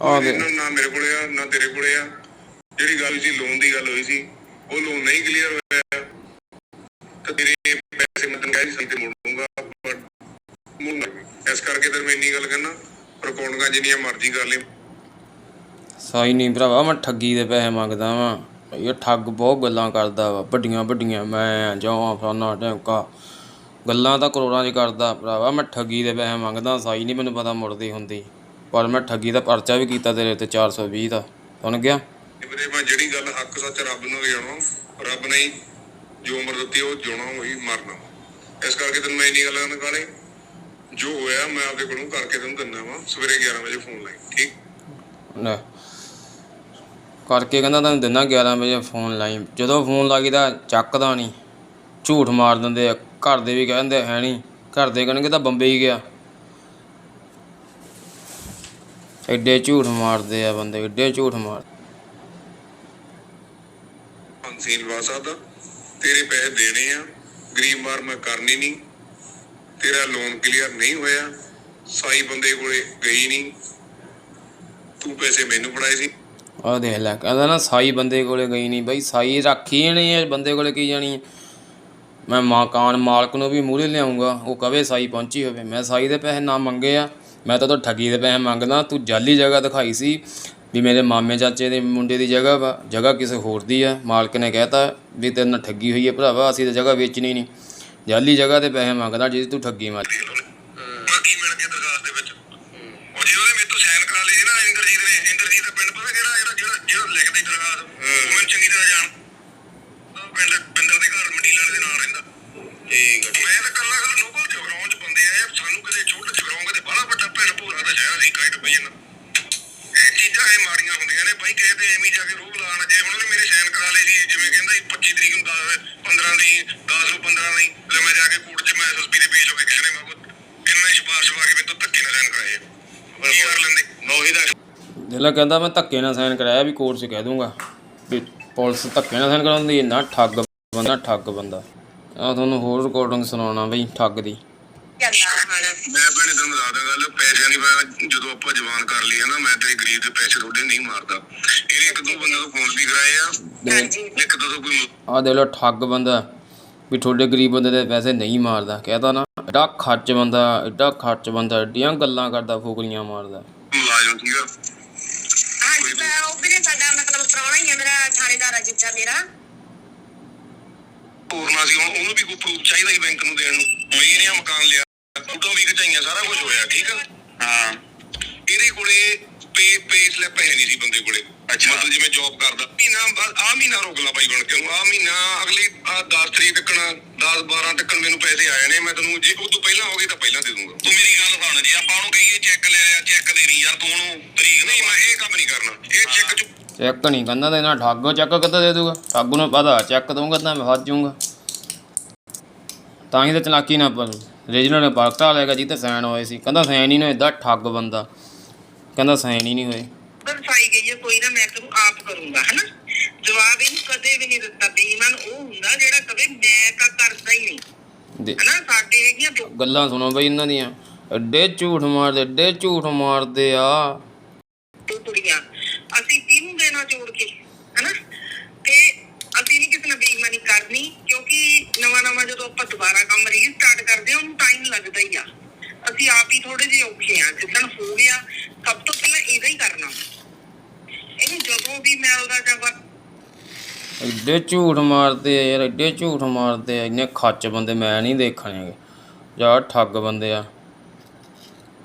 ਆਹ ਦੇ ਇਹਨਾਂ ਨਾ ਮੇਰੇ ਕੋਲੇ ਆ ਨਾ ਤੇਰੇ ਕੋਲੇ ਆ। ਜਿਹੜੀ ਗੱਲ ਸੀ ਲੋਨ ਦੀ ਗੱਲ ਹੋਈ ਸੀ ਉਹ ਲੋਨ ਨਹੀਂ ਕਲੀਅਰ ਹੋਇਆ। ਤਾਂ ਤੇਰੇ ਪੈਸੇ ਮੈਂ ਤੈਨੂੰ ਕਹਿ ਸੀ ਤੇ ਮੋੜ ਦੂੰਗਾ ਬਟ ਮੁੜ ਇਸ ਕਰਕੇ ਤੇ ਮੈਂ ਇੰਨੀ ਗੱਲ ਕਹਿਣਾ ਰਿਕਾਰਡਿੰਗਾਂ ਜਿੰਨੀਆਂ ਮਰਜ਼ੀ ਕਰ ਲੈ ਸਾਈ ਨਹੀਂ ਭਰਾਵਾ ਮੈਂ ਠੱਗੀ ਦੇ ਪੈਸੇ ਮੰਗਦਾ ਵਾਂ। ਇਹ ਠੱਗ ਬਹੁਤ ਗੱਲਾਂ ਕਰਦਾ ਵਾ ਵੱਡੀਆਂ ਵੱਡੀਆਂ। ਮੈਂ ਜਾਵਾਂ ਫਲਾਨਾ ਢੈਂਕਾ ਗੱਲਾਂ ਤਾਂ ਕਰੋੜਾਂ 'ਚ ਕਰਦਾ ਭਰਾਵਾ ਮੈਂ ਠੱਗੀ ਦੇ ਪੈਸੇ ਮੰਗਦਾ ਸਾਈ ਨਹੀਂ ਮੈਨੂੰ ਪਤਾ ਮੁੜਦੀ ਹੁੰਦੀ। ਪਰ ਮੈਂ ਠੱਗੀ ਦਾ ਪਰਚਾ ਵੀ ਕੀਤਾ ਤੇਰੇ ਤੇ 420 ਦਾ। ਸੁਣ ਗਿਆ? ਵੀਰੇ ਮੈਂ ਜਿਹੜੀ ਗੱਲ ਹੱਕ ਸੱਚ ਰੱਬ ਨੂੰ ਜਾਣੋ ਰੱਬ ਨਹੀਂ ਜੋ ਉਮਰ ਦਿੱਤੀ ਉਹ ਜਿਉਣਾ ਉਹੀ ਮਰਨਾ। ਇਸ ਕਰਕੇ ਤੈਨੂੰ ਮੈਂ ਇੰਨੀ ਗੱਲ ਕਰਨ ਕਾਲੇ ਜੋ ਹੋਇਆ ਮੈਂ ਆਪਦੇ ਕੋਲੋਂ ਕਰਕੇ ਤੈਨੂੰ ਦਿੰਦਾ ਵਾਂ। ਸਵੇਰੇ 11 ਵਜੇ ਫੋਨ ਲਾਈ ਠੀਕ? ਲੈ ਕਰਕੇ ਕਹਿੰਦਾ ਤੈਨੂੰ ਦਿਨਾ 11 ਵਜੇ ਫੋਨ ਲਾਈ। ਜਦੋਂ ਫੋਨ ਲੱਗਦਾ ਚੱਕਦਾ ਨਹੀਂ ਝੂਠ ਮਾਰ ਦਿੰਦੇ ਆ। ਘਰ ਦੇ ਵੀ ਕਹਿੰਦੇ ਹੈ ਨਹੀਂ ਘਰ ਦੇ ਕਹਿਣਗੇ ਤਾਂ ਬੰਬੇ ਹੀ ਗਿਆ। ਐਡੇ ਝੂਠ ਮਾਰਦੇ ਆ ਬੰਦੇ ਐਡੇ ਝੂਠ ਮਾਰ ਫੰਸੀਨ ਲਵਾ ਸਕਦਾ ਤੇਰੇ ਪੈਸੇ ਦੇਣੇ ਆ ਗਰੀਬ ਮਾਰ ਮੈਂ ਕਰਨੀ ਨਹੀਂ ਤੇਰਾ ਲੋਨ ਕਲੀਅਰ ਨਹੀਂ ਹੋਇਆ ਸਾਈ ਬੰਦੇ ਕੋਲੇ ਗਈ ਨਹੀਂ ਤੂੰ ਪੈਸੇ ਮੈਨੂੰ ਫੜਾਏ ਸੀ। ਆਹ ਦੇਖ ਲੈ ਕਹਿੰਦਾ ਨਾ ਸਾਈ ਬੰਦੇ ਕੋਲੇ ਗਈ ਨਹੀਂ ਬਈ ਸਾਈ ਰੱਖੀ ਨਹੀਂ ਬੰਦੇ ਕੋਲੇ ਕੀ ਜਾਣੀ ਮੈਂ ਮਕਾਨ ਮਾਲਕ ਨੂੰ ਵੀ ਮੂਹਰੇ ਲਿਆਉਂਗਾ ਉਹ ਕਵੇ ਸਾਈ ਪਹੁੰਚੀ ਹੋਵੇ ਮੈਂ ਸਾਈ ਦੇ ਪੈਸੇ ਨਾ ਮੰਗੇ ਆ ਮੈਂ ਤਾਂ ਤੋਂ ਠੱਗੀ ਦੇ ਪੈਸੇ ਮੰਗਦਾ ਤੂੰ ਜਾਲੀ ਜਗ੍ਹਾ ਦਿਖਾਈ ਸੀ ਵੀ ਮੇਰੇ ਮਾਮੇ ਚਾਚੇ ਦੇ ਮੁੰਡੇ ਦੀ ਜਗ੍ਹਾ ਵਾ ਜਗ੍ਹਾ ਕਿਸੇ ਹੋਰ ਦੀ ਆ। ਮਾਲਕ ਨੇ ਕਹਿਤਾ ਵੀ ਤੇਰੇ ਨਾਲ ਠੱਗੀ ਹੋਈ ਹੈ ਭਰਾਵਾ ਅਸੀਂ ਤਾਂ ਜਗ੍ਹਾ ਵੇਚਣੀ ਨਹੀਂ। ਜਾਲੀ ਜਗ੍ਹਾ ਤੇ ਪੈਸੇ ਮੰਗਦਾ ਜਿਹਦੀ ਤੂੰ ਠੱਗੀ ਮਾਰੀ। ਬਾਕੀ ਮਿਲ ਕੇ ਦਰਖਾਸਤ ਦੇ ਵਿੱਚ। ਉਹ ਜੇ ਉਹਦੇ ਮੇਰੇ ਤੋਂ ਸਾਈਨ ਕਰਾ ਲਏ ਨਾ ਇੰਦਰਜੀਤ ਨੇ ਇੰਦਰਜੀਤ ਦਾ ਪਿੰਡ ਪਤਾ ਕਿਹੜਾ ਜਿਹੜਾ ਜਿਹੜਾ ਲਿਖਦੇ ਦਰਖਾਸਤ। ਮੈਨੂੰ ਚੰਗੀ ਤਰ੍ਹਾਂ ਜਾਣ ਦਾ ਸ਼ਹਿਰ ਅਸੀਂ ਕਾਇਟ ਪਈ ਨਾ। ਇਹ ਚੀਜ਼ਾਂ ਇਹ ਮਾੜੀਆਂ ਹੁੰਦੀਆਂ ਨੇ ਬਾਈ ਕਿਸੇ ਤੇ ਐਵੇਂ ਹੀ ਜਾ ਕੇ ਰੋਹ ਲਾਣ ਜੇ ਹੁਣ ਉਹਨੇ ਮੇਰੇ ਸਾਈਨ ਕਰਾ ਲਏ ਸੀ ਜਿਵੇਂ ਕਹਿੰਦਾ ਸੀ 25 ਤਰੀਕ ਨੂੰ 10 15 ਦੀ 10 ਨੂੰ 15 ਦੀ ਲੈ ਮੈਂ ਜਾ ਕੇ ਕੋਰਟ 'ਚ ਮੈਂ ਐਸਐਸਪੀ ਦੇ ਪੇਸ਼ ਹੋ ਕੇ ਕਿਸੇ ਨੇ ਮੈਂ ਇਹਨਾਂ ਸਿਫਾਰਿਸ਼ ਪਾ ਕੇ ਮੈਨੂੰ ਧੱਕੇ ਨਾਲ ਸਾਈਨ ਕਰਾਏ। ਕੀ ਕਰ ਲੈਂਦੇ? ਨੌਹੀ ਦਾ ਜਿਹੜਾ ਕਹਿੰਦਾ ਮੈਂ ਧੱਕੇ ਨਾਲ ਸਾਈਨ ਕਰਾਇਆ ਵੀ ਕੋਰਟ 'ਚ ਕਹਿ ਦੂੰਗਾ ਵੀ ਪੁਲਿਸ ਧੱਕੇ ਨਾਲ ਸਾਈਨ ਕਰਾਉਂਦੀ ਹੈ ਨਾ ਠੱਗ ਬੰਦਾ ਠੱਗ ਬੰਦਾ। ਆ ਤੁਹਾਨੂੰ ਹੋਰ ਰਿਕਾਰਡਿੰਗ ਸੁਣਾਉਣਾ ਬਈ ਠੱਗ ਦੀ। ਮੈਂ ਭੈਣੇ ਤੁਹਾਨੂੰ ਦੱਸਦਾ ਗੱਲ ਪੈਸਿਆਂ ਦੀ ਮੈਂ ਜਦੋਂ ਆਪਾਂ ਜਵਾਨ ਕਰ ਲਈ ਹੈ ਨਾ ਮੈਂ ਤੇਰੇ ਗਰੀਬ ਦੇ ਪੈਸੇ ਥੋੜੇ ਨਹੀਂ ਮਾਰਦਾ। ਇਹਨੇ ਇੱਕ ਦੋ ਬੰਦੇ ਤੋਂ ਫੋਨ ਵੀ ਕਰਾਏ ਆ ਹਾਂਜੀ। ਇੱਕ ਦੋ ਤੋਂ ਕੋਈ ਆ ਦੇਖ ਲਓ ਠੱਗ ਬੰਦਾ ਵੀ ਤੁਹਾਡੇ ਗਰੀਬ ਬੰਦੇ ਦੇ ਪੈਸੇ ਨਹੀਂ ਮਾਰਦਾ। ਕਹਤਾ ਨਾ ਐਡਾ ਖਰਚ ਬੰਦਾ ਐਡਾ ਖਰਚ ਬੰਦਾ ਐਡੀਆਂ ਗੱਲਾਂ ਕਰਦਾ ਫੁਕਰੀਆਂ ਮਾਰਦਾ। ਮੁਲਾਜ਼ਮ ਸੀਗਾ। ਹਾਂਜੀ ਮੈਂ ਉਹ ਵੀ ਸਾਡਾ ਮਤਲਬ ਪ੍ਰਾਹੁਣਾ ਹੀ ਹੈ ਮੇਰਾ ਥਾਣੇਦਾਰ ਆ ਜਿੱਜਾ ਮੇਰਾ। ਤੋਰਨਾ ਸੀ ਉਹਨੂੰ ਵੀ ਕੋਈ ਪ੍ਰੂਫ ਚਾਹੀਦਾ ਸੀ ਬੈਂਕ ਨੂੰ ਦੇਣ ਨੂੰ। ਮਈ ਨੇ ਮਕਾਨ ਲਿਆ। ਖਿਚਾਈਆਂ ਸਾਰਾ ਕੁਝ ਹੋਇਆ ਠੀਕ ਆ? ਹਾਂ। ਇਹਦੇ ਕੋਲੇ ਪੇ ਪੇ ਸਲਿੱਪ ਹੈ ਨਹੀਂ ਸੀ ਬੰਦੇ ਕੋਲੇ। ਅੱਛਾ। ਮਤਲਬ ਜਿਵੇਂ ਜੌਬ ਕਰਦਾ। ਮਹੀਨਾ ਬਾਅਦ ਆ ਮਹੀਨਾ ਰੋਕ ਲਾ ਬਾਈ ਬਣ ਕੇ। ਆ ਮਹੀਨਾ ਅਗਲੀ ਆਹ 10 ਤਰੀਕ ਤੱਕ 10 12 ਤੱਕ ਮੈਨੂੰ ਪੈਸੇ ਆਏ ਨੇ ਮੈਂ ਤੈਨੂੰ ਜੇ ਉਹ ਤੋਂ ਪਹਿਲਾਂ ਹੋ ਗਏ ਤਾਂ ਪਹਿਲਾਂ ਦੇ ਦੂੰਗਾ। ਤੂੰ ਮੇਰੀ ਗੱਲ ਸੁਣ ਜੇ ਆਪਾਂ ਉਹਨੂੰ ਕਹੀਏ ਚੈੱਕ ਲੈ ਆ ਚੈੱਕ ਦੇ ਰਹੀ ਯਾਰ ਤੂੰ ਉਹਨੂੰ ਤਰੀਕ ਨਹੀਂ ਮੈਂ ਇਹ ਕੰਮ ਨਹੀਂ ਕਰਨਾ। ਇਹ ਚੈੱਕ ਚ ਚੈੱਕ ਨਹੀਂ ਕਹਿੰਦਾ ਤੇ ਨਾ ਠੱਗ ਚੈੱਕ ਕਿੱਦਾਂ ਦੇ ਦੂਗਾ? ਠੱਗ ਨੂੰ ਪਤਾ ਚੈੱਕ ਦਊਂਗਾ ਤਾਂ ਮੈਂ ਫਸ ਜਾਊਂਗਾ। ਤਾਂ ਹੀ ਤਾਂ ਚਲਾਕੀ ਨਾ ਪਰ ਰੀਜਨਲ ਨੇ ਪਰਖਤਾ ਲੈਗਾ ਜੀ ਤੇ ਸਾਈਨ ਹੋਏ ਸੀ। ਕਹਿੰਦਾ ਸਾਈਨ ਹੀ ਨਹੀਂ ਹੋਇਆ ਠੱਗ ਬੰਦਾ। ਕਹਿੰਦਾ ਸਾਈਨ ਹੀ ਨਹੀਂ ਹੋਏ। ਦਰਸਾਈ ਗਈ ਹੈ ਕੋਈ ਨਾ ਮੈਂ ਤੈਨੂੰ ਆਪ ਕਰੂੰਗਾ ਹਨਾ? ਜਵਾਬ ਇਹਨੂੰ ਕਦੇ ਵੀ ਨਹੀਂ ਦਿੱਤਾ ਬੇਈਮਾਨ ਉਹ ਹੁੰਦਾ ਜਿਹੜਾ ਕਵੇ ਮੈਂ ਤਾਂ ਕਰਦਾ ਹੀ ਨਹੀਂ। ਹਨਾ ਸਾਡੇ ਹੈਗੀਆਂ ਗੱਲਾਂ ਸੁਣੋ ਬਈ ਇਹਨਾਂ ਦੀਆਂ। ਐਡੇ ਝੂਠ ਮਾਰਦੇ ਐਡੇ ਝੂਠ ਮਾਰਦੇ ਆ ਦੋ ਕੁੜੀਆਂ ਅਸੀਂ ਕਿਹਨੂੰ ਦੇਣਾ ਜੋੜ ਕੇ ਹਨਾ ਤੇ ਅਸੀਂ ਨਹੀਂ ਕਿਸੇ ਨਾਲ ਬੇਈਮਾਨੀ ਕਰਨੀ ਕਿਉਂਕਿ ਨਵਾਂ ਨਵਾਂ ਜਦੋਂ ਆਪਾਂ ਦੁਬਾਰਾ ਕੰਮ ਰੀਸਟਾਰਟ ਕਰਦੇ ਹਾਂ ਉਹਨੂੰ ਟਾਈਮ ਲੱਗਦਾ ਹੀ ਆ ਅਸੀਂ ਆਪ ਔਖੇ ਆ, ਜਿੱਦਣ ਹੋ ਗਿਆ, ਸਭ ਤੋਂ ਪਹਿਲਾਂ ਇਹਦਾ ਹੀ ਕਰਨਾ। ਇਹਨੂੰ ਜਦੋਂ ਵੀ ਮਿਲਦਾ ਜਾਂ ਵਰ- ਐਡੇ ਝੂਠ ਮਾਰਦੇ ਆ ਯਾਰ, ਐਡੇ ਝੂਠ ਮਾਰਦੇ ਆ, ਇੰਨੇ ਖੱਚ ਬੰਦੇ ਮੈਂ ਨਹੀਂ ਦੇਖਣੇ ਯਾਰ ਠੱਗ ਬੰਦੇ ਆ।